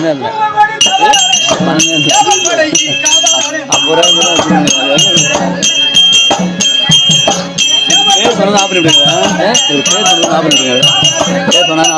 இல்லை இல்லை பேர் சொன்னது ஆஃப் பண்ணிவிடுங்க. பேர் சொன்னது ஆஃப் பேர் சொன்னாலும்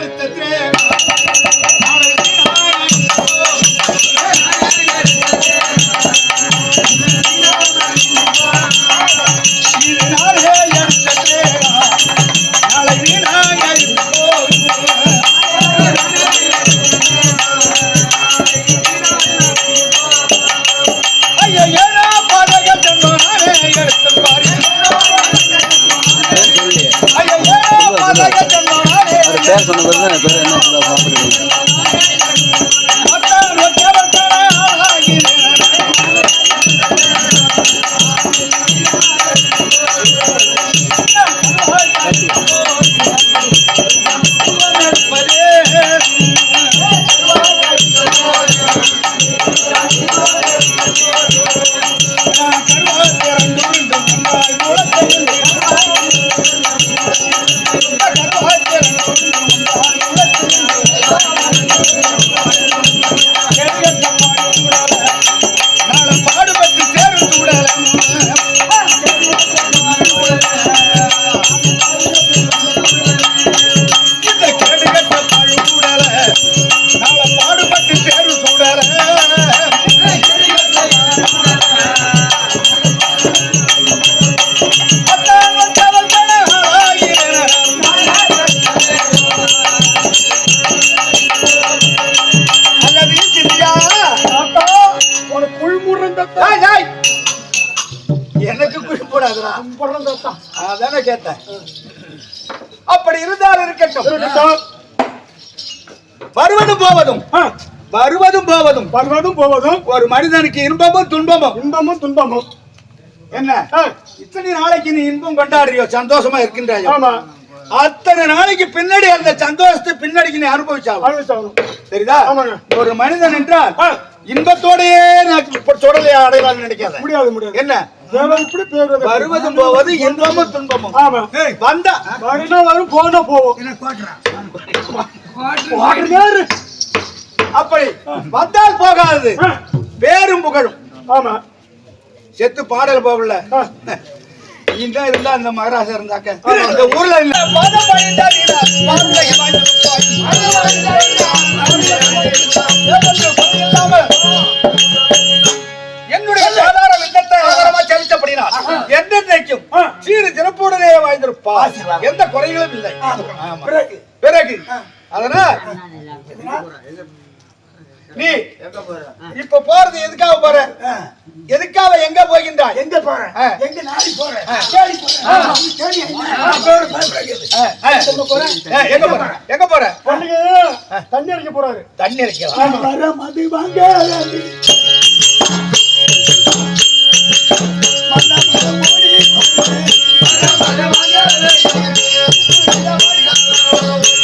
எடுத்த குழிமுறந்த ஏய், ஏய். எனக்கு குழி போடாதுடா. அதானே கேட்டேன். அப்படி இருந்தால் இருக்கட்டும். வருவதும் போவதும். வருவதும் போவதும். வருவதும் போவதும். ஒரு மனிதனுக்கு இன்பமும் துன்பமும். இன்பமும் துன்பமும். என்ன? இத்தனை நாளைக்கு நீ இன்பம் கொண்டாடுறியோ? சந்தோஷமா இருக்கின்றாயோ? அத்தனை நாளைக்கு பின்னாடி அந்த சந்தோஷத்தை பின்னாடிக்கு நீ அனுபவிச்சாகும். சரிதா. ஒரு மனிதன் என்றால் இன்பத்தோடயே நான் சுடலை அடைவான்னு நினைக்காத. முடியாது முடியாது. என்ன? வருவதும் போவது இன்பமும் துன்பமும். வந்தா. வரும் போனா போவோம். வாட்டுறாரு. அப்படி வந்தால் போகாது. பேரும் புகழும். ஆமா. செத்து பாடல் போகல. இதான் இருந்தா இந்த மகராசா இருந்தாக்க. இந்த ஊர்ல என்னுடைய சாதார விண்ணத்தை நகரமா செலுத்தப்படினார் என்றென்றைக்கும் ஆ. சீரு சிறப்புடனே வாழ்ந்திருப்பார். எந்த குறைகளும் இல்லை. ஆமா. பிறகு. பிறகு. அதனால் நீ இப்ப போறது எதுக்காக போற? எதுக்காக எங்க போகின்றாய் எங்க போறேன் ஆ. எங்க நாடி போறேன் தேடி ஆ. எங்க போற? எங்க போற? தண்ணி அடிக்க போறாரு. தண்ணி அடிக்கலாம் வர மதி வாங்க. பரமனுக்கு ஒரு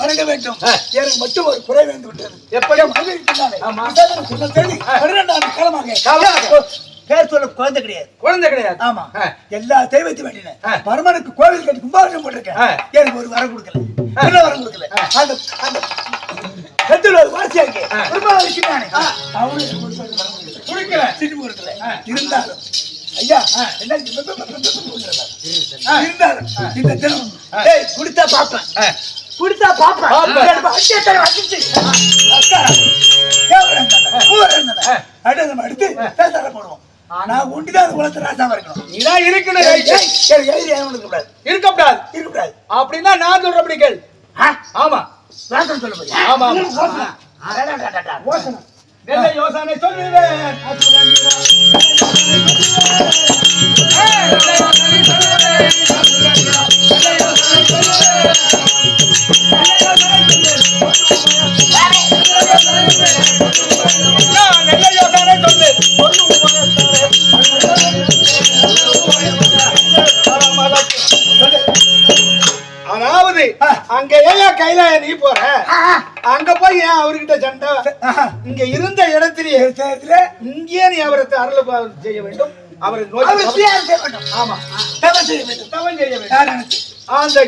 வணங்க வேண்டும் எனக்கு மட்டும் ஒரு குறை வந்து விட்டது எப்படி? மதுரை பின்னாலே. சொன்ன பன்னிரெண்டாம் காலமாக குழந்தை கிடையாது குழந்தை கிடையாது ஆமா. எல்லா தெய்வத்தையும் வேண்டினேன் ஆ. பரமனுக்கு கோவில் கட்டி கும்பாபிஷேகம் போட்டிருக்கேன். எனக்கு ஒரு வரம் கொடுக்கல என்ன வரம் கொடுக்கல அந்த அந்த கத்துல ஒரு வாசியாங்க ஆ. குடும்பம் எனக்கு ஒரு வரம் கொடுக்கல சிட்டு கொடுக்கல இருந்தாலும் ஐயா இருந்தாலும் இந்த தினம் குடித்தா பாப்பேன். குடித்தா பாப்பேன் அடுத்து பேசாத போடுவோம் ஆனா ஒண்டிதான் அந்த குளத்து ராசாவா இருக்கணும். நீதான் இருக்கணும் இருக்கக்கூடாது இருக்கக்கூடாது. இருக்கக்கூடாது. அப்படின்னா நான் சொல்றபடி கேள்? ஆமா. ராசன் சொல்ல போறியா? ஆமா. நல்ல யோசனை. சொல்லுவேன் கைலாய நீ போற அங்க போய் ஏன் அவர்கிட்ட சண்டை. இங்க இருந்த இடத்திலேயே இங்கே நீ அவரை அருள் செய்ய வேண்டும் அவரை சுயார் செய்ய வேண்டும். ஆமா தவறு செய்ய வேண்டும். தவம் செய்ய வேண்டும்? அந்த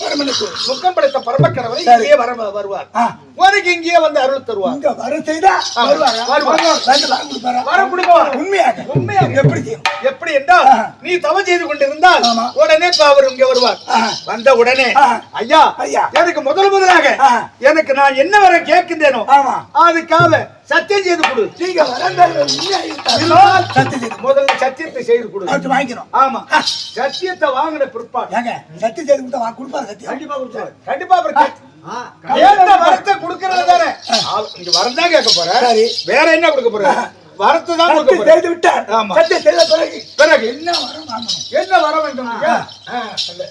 பரமனுக்கு. முக்கம் படைத்த பரமக்கடவுளை. இங்கே வர வருவார். உனக்கு இங்கே வந்து அருள் தருவார் இங்க வர செய்தா வரம் கொடுப்பாரா? உண்மையாக உண்மையாக. எப்படி எப்படி என்றால். நீ தவம் செய்து கொண்டிருந்தால். உடனே அவர் இங்க வருவார். வந்த உடனே. ஐயா ஐயா. எனக்கு முதல் முதலாக. எனக்கு நான் என்ன வர கேட்கின்றேனோ அதுக்காக சத்தியம் செய்து கொடு. நீங்க சத்தியம் செய்து முதல்ல சத்தியத்தை செய்து கொடு. அடுத்து வாங்கிக்கிறோம் ஆமா. சத்தியத்தை வாங்கின பிற்பாடு. ஏங்க சத்தியம் செய்து கொடுத்தா வாங்க கொடுப்பாரு சத்தியம். கண்டிப்பா கொடுப்பாரு. கண்டிப்பா அவர் கேட்டு- கேட்ட வரத்தை கொடுக்கறது தானே? இங்க வரம் தான் கேட்க போற சரி. வேற என்ன கொடுக்க போற வரத்தை தான் கொடுக்க சத்தியம் போற செய்து விட்டார் ஆமா. சத்தியம் செய்த பிறகு பிறகு? என்ன வரம் வாங்கணும்? என்ன வர வேண்டும் சொல்லு.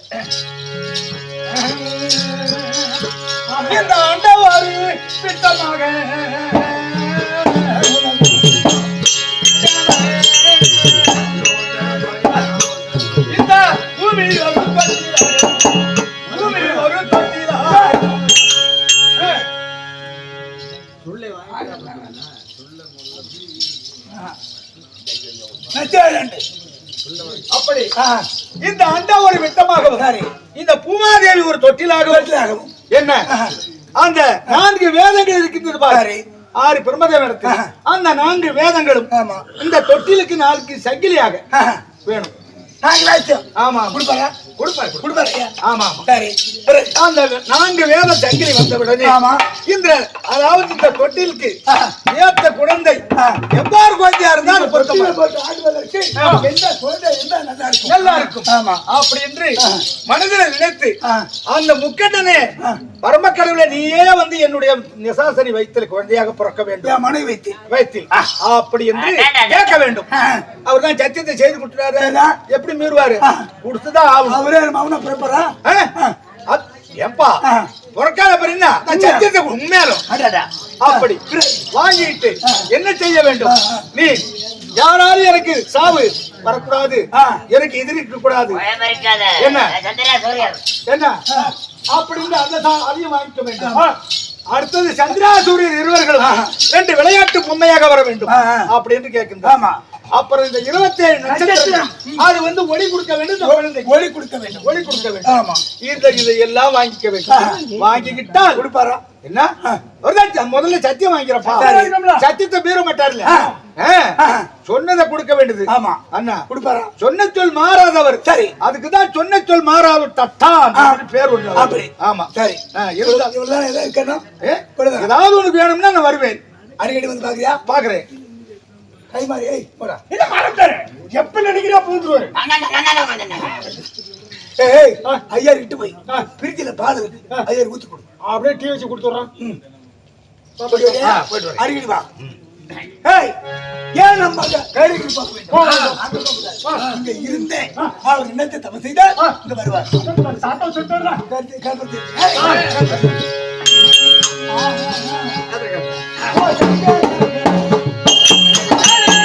இந்த ஆண்டவாறு அப்படி இந்த அண்டா ஒரு விட்டமாகவும் சரி. இந்த பூமாதேவி ஒரு தொட்டிலாகவும். என்ன அந்த நான்கு வேதங்கள் இருக்கின்றது பாரு. ஆறு பிரம்மதேவனுக்கு. அந்த நான்கு வேதங்களும். இந்த தொட்டிலுக்கு நாளுக்கு சங்கிலியாக வேணும். நாங்களாச்சும் ஆமா கொடுப்பாரா கொடுப்பாரு கொடு. கொடுப்பாரு. ஆமா ஆமா சரி அந்த நான்கு வேத சங்கிலி வந்தவுடனே ஆமா. இந்த அதாவது இந்த தொட்டிலுக்கு. ஏத்த குழந்தை. எவ்வாறு குழந்தையா இருந்தாலும் ஆமா. எந்த குழந்தை இருந்தா நல்லா இருக்கும் நல்லா இருக்கும் ஆமா அப்படி என்று மனதில் நினைத்து. அந்த முக்கட்டனே. பரமக்கடவுளை நீயே வந்து என்னுடைய நிசாசனி வயிற்றில் குழந்தையாக பிறக்க வேண்டும் என் மனைவி வைத்து வயிற்றில் அப்படி என்று கேட்க வேண்டும். அவர் தான் சத்தியத்தை செய்து கொடுத்துறாரு. எப்படி மீறுவாரு. கொடுத்துதான் ஆகும் அவரே மௌன பிறப்பரா ஆ. பிறக்காத பிறந்தா நான் சத்தியத்தை உண்மையாலும். அப்படி. வாங்கிட்டு என்ன செய்ய வேண்டும். நீ யாராலும் எனக்கு சாவு வரக்கூடாது. எனக்கு எதிர்க்க கூடாது என்ன? சந்திரா சூரியன். என்ன? அப்படின்னு அந்த அதையும் வாங்கிக்க வேண்டும். அடுத்தது சந்திராசூரியன் இருவர்களும் ரெண்டு விளையாட்டு பொம்மையாக வர வேண்டும். அப்படின்னு கேட்கின்றார். ஆமா. அப்புறம் இந்த இருபத்தி ஏழு நட்சத்திரம். அது வந்து ஒளி கொடுக்க வேண்டும் ஒளி கொடுக்க வேண்டும். ஒளி கொடுக்க வேண்டும். ஆமா. இந்த இதை எல்லாம் வாங்கிக்க வேண்டும். வாங்கிக்கிட்டால் கொடுப்பாரா? என்ன? ச- முதல்ல சத்தியம் வாங்கிக்கிறப்பா. சரி. சத்தியத்தை மீற மாட்டார்ல. சொன்னதை கொடுக்க வேண்டியது. ஆமா. அண்ணா கொடுப்பாரா? சொன்ன சொல் மாறாதவர். சரி. அதுக்குதான் சொன்ன சொல் மாறாதவர் தட்டான் பேர் அவருக்கு. அப்படி. ஆமா. சரி. ஏதாவது உனக்கு வேணும்னா நான் வருவேன். அடிக்கடி வந்து பாக்குறியா பாக்குறேன் கை மாறி ஏய் போடா. இத மறந்துட்டாரு எப்ப நினைக்கிறா பூந்துருவாரு. ஏய் ஏய் ஐயா இட்டு போய். பிரிட்ஜில பால் இருக்கு. ஐயா ஊத்தி கொடு. அப்படியே டீ வச்சு கொடுத்துட்றான் போயிட்டு வரியா? அடிக்கடி வா. ஏய் ஏன் நம்ம போகக்கூடாது. இங்க இருந்தேன். அவர் என்னத்தை தப்பு செய்தால் இங்க வருவார் சாத்தம் சொல்லிட்டுறான் கருத்து கருத்து. ஏய்,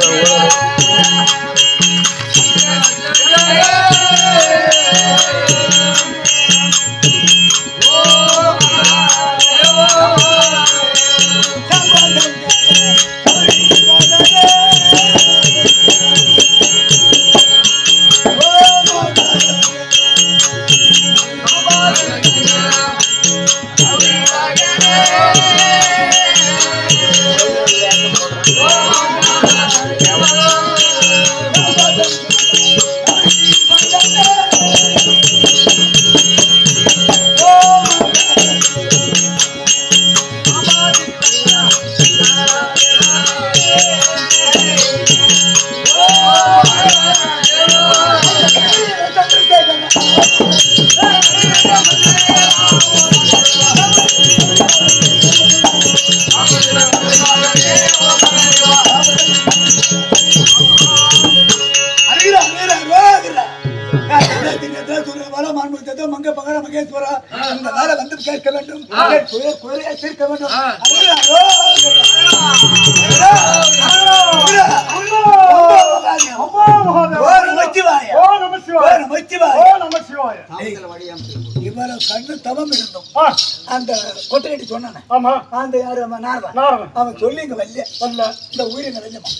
thank ஓ நம சிவாய. ஏய், இவ்வளவு கண்ணு தவம் இருந்தோம். ஆ, அந்த கொட்டையடி சொன்னானே. ஆமா. அந்த யாரு? அவன் சொல்லி இங்க வரல. இந்த உயிரை நிறைஞ்சமா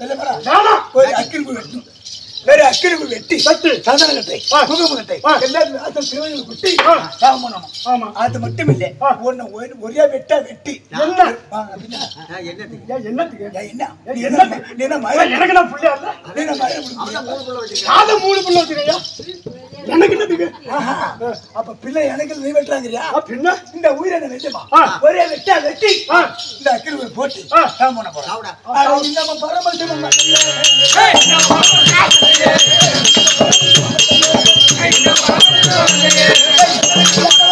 சொல்லப்படா வேற அக்கிரிப்பு வெட்டி வெட்டி. சந்தன கட்டை ஆ. முகமு கட்டை. சாமம் பண்ணணும் ஆமா அது மட்டும் இல்ல. ஒன்னு ஒரு- வெட்டா வெட்டி என்ன என்னத்துக்கு ஏய், என்ன என்ன? எனக்கு நான் புள்ளியா இல்ல? காதை மூணு புள்ள வச்சுக்கையா எனக்கு என்னத்துக்கு ஆஹா. அப்ப பிள்ளை எனக்கு நீ வெட்டுறாங்கறியா ஆ, பின்ன இந்த உயிரை ஆ. ஒரே வெட்டா வெட்டி. இந்த அக்கிரிப்பு போட்டு ஆ. சாமம் பண்ண போறோம் இந்த பரமசிவம் மகளே. யாருது?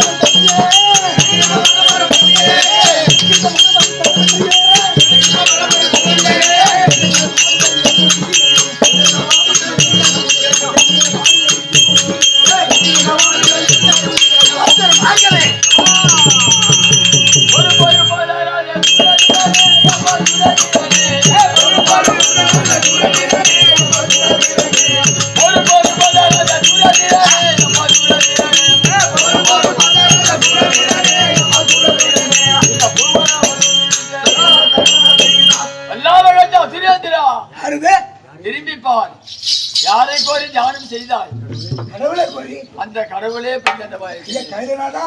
அந்த கடவுளே பெண்ணண்டவாயிருக்கு கைதனாடா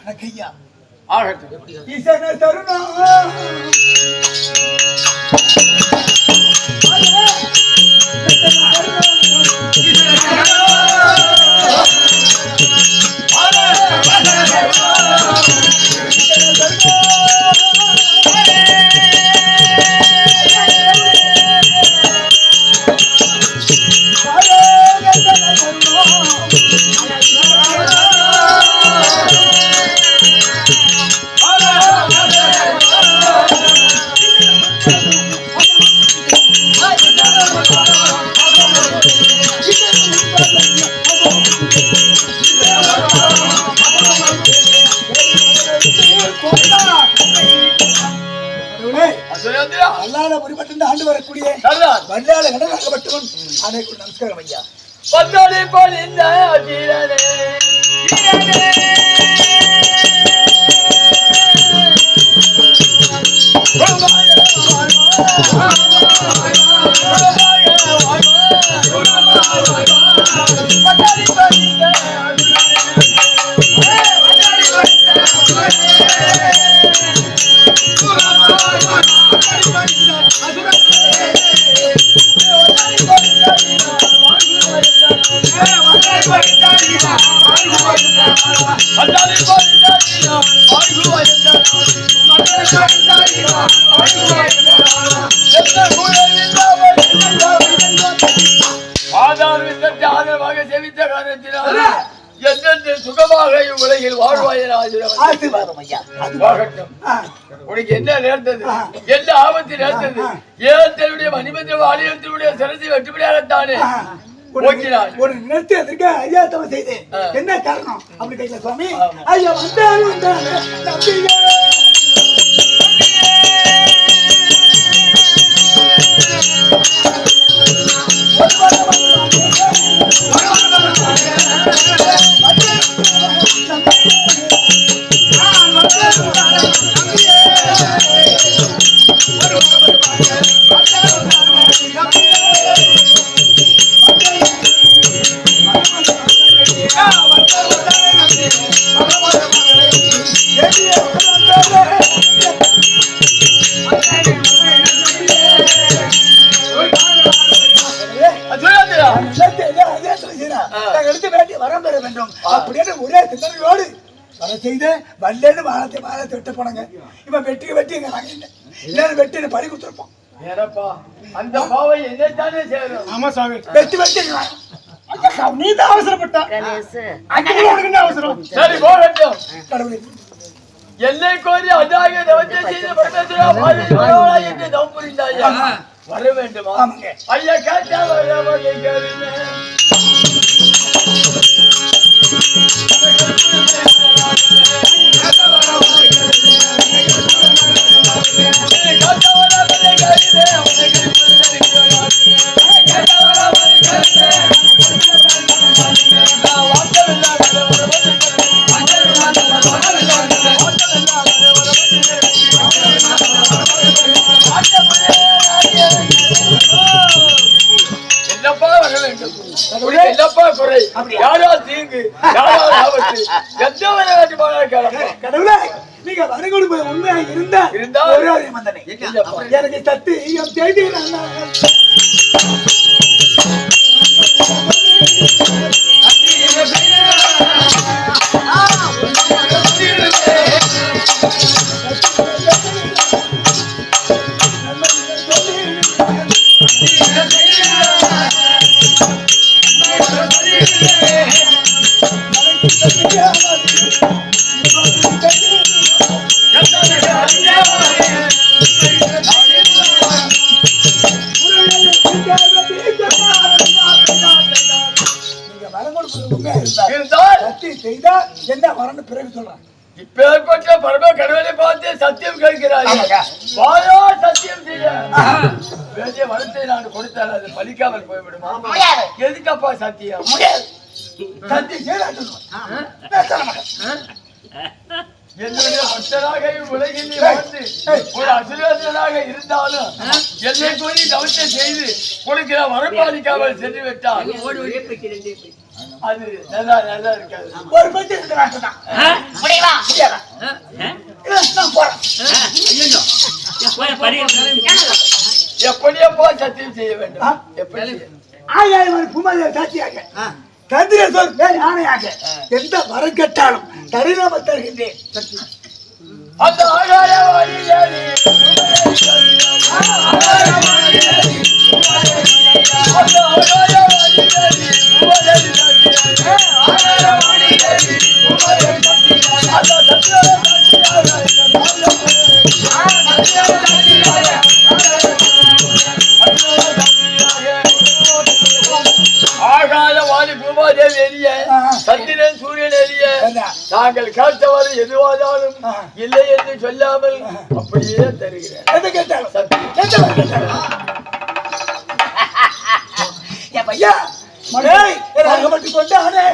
எனக்கு ஐயா ஆகட்டும். இசனை தருணம் பொழிந்த தீரனே பந்தோடி பொழிந்த ஆதரவாக செவித்த காரணத்தினால் எந்தெந்த சுகமாக வாழட்டும் ஆ, உனக்கு என்ன நேர்ந்தது? என்ன ஆபத்து நேர்ந்தது? ஏன் தன்னுடைய மணிமந்திர வாலியத்தினுடைய சிறசி வெட்டுப்படியாகத்தானே? உனக்கு நிறுத்தியதற்கு ஐயா தவம் செய்தேன். என்ன காரணம்? அப்படி கேட்கல சுவாமி. ஐயா வந்தாரு வந்தாரு போனாங்க. இவன் வெட்டி வெட்டி எங்க நாங்க இல்லை இல்லைன்னு வெட்டி பறி கொடுத்துருப்போம். அந்த பாவை என்னைத்தானே சேரும். ஆமா சாமி. வெட்டி வெட்டி நீ தான் அவசரப்பட்ட. என்ன அவசரம்? சரி போகட்டும் கடவுளே. எல்லை கோரி அதாக தவத்தை செய்து பட்டத்திலா பாதை வரவழா என்று தவம் புரிந்தாயா? வர வேண்டுமா? ஆமாங்க. ஐயா கேட்டா யாரா தீங்கு? யாரா ஆபத்து? எந்த கேளப்பா? கடவுளே. நீங்க வரகுடும்ப உண்மையாக இருந்தா இருந்தா? ஒரு வந்தனே இல்லப்பா. எனக்கு சத்து என் செய்தி நல்லா வரணும் பிறகு சொல்றேன். இப்பேற்பட்ட பரம கடவுளை பார்த்து சத்தியம் கேட்கிறாய். வாயா சத்தியம் செய்ய. வேண்டிய வரத்தை நான் கொடுத்தால் அது பலிக்காமல் போய்விடுமா? எதுக்கப்பா சத்தியம்? சத்தி செய்தா என்னுடைய பக்தராக உலகில் வாழ்ந்து ஒரு இருந்தாலும் என்னை கூறி தவத்தை செய்து கொடுக்கிற வரப்பாளிக்காமல் சென்று விட்டால் அது நல்லா நல்லா இருக்காது. ஒரு பத்தி எப்படியப்பா சத்தியம் செய்ய? வேண்டும். எப்படி ஆயிரம் குமார சாட்சியாக. தந்திர சொல். மேல் ஆணையாக. எந்த வரம் கேட்டாலும் தரிநாம தருகின்றேன். அந்த ஆகாய நாங்கள் காட்டவாறு எதுவானாலும் இல்லை என்று சொல்லாமல் அப்படியே தருகிறேன். ஐயா மழை. மட்டும் கொண்டானே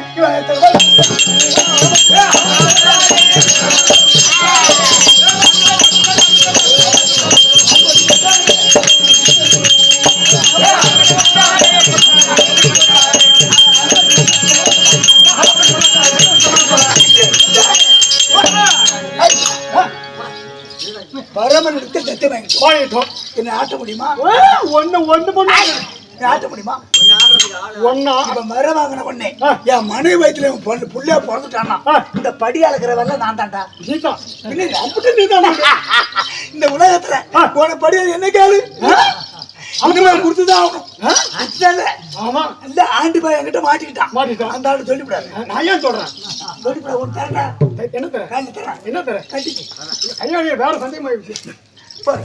தத்து வாங்கிட்டு வாங்கிட்டோம் என்ன ஆட்ட முடியுமா? ஒண்ணு ஒண்ணு பண்ணு. ஆட்ட முடியுமா? ஒன்னா இப்ப மர வாங்கின என் மனைவி வயித்துல இவன் பொண்ணு புள்ளைய பிறந்துட்டானா இந்த படி அளக்கிற வேலை நான் தான்டா. நீதா பின்ன இது அப்படி நீதான் இந்த உலகத்துல போன படி என்ன கேளு அவங்க கொடுத்துதான் ஆகணும். அந்த ஆண்டி பாய் என்கிட்ட மாட்டிக்கிட்டான். மாட்டிக்கிட்டான். அந்த ஆளு சொல்லிவிடாது. நான் ஏன் சொல்றேன்? சொல்லிவிடாது ஒரு தரேன் என்ன தரேன்? என்ன தர கட்டிக்கு. ஐயா வேற சந்தேகமாயிடுச்சு. பாரு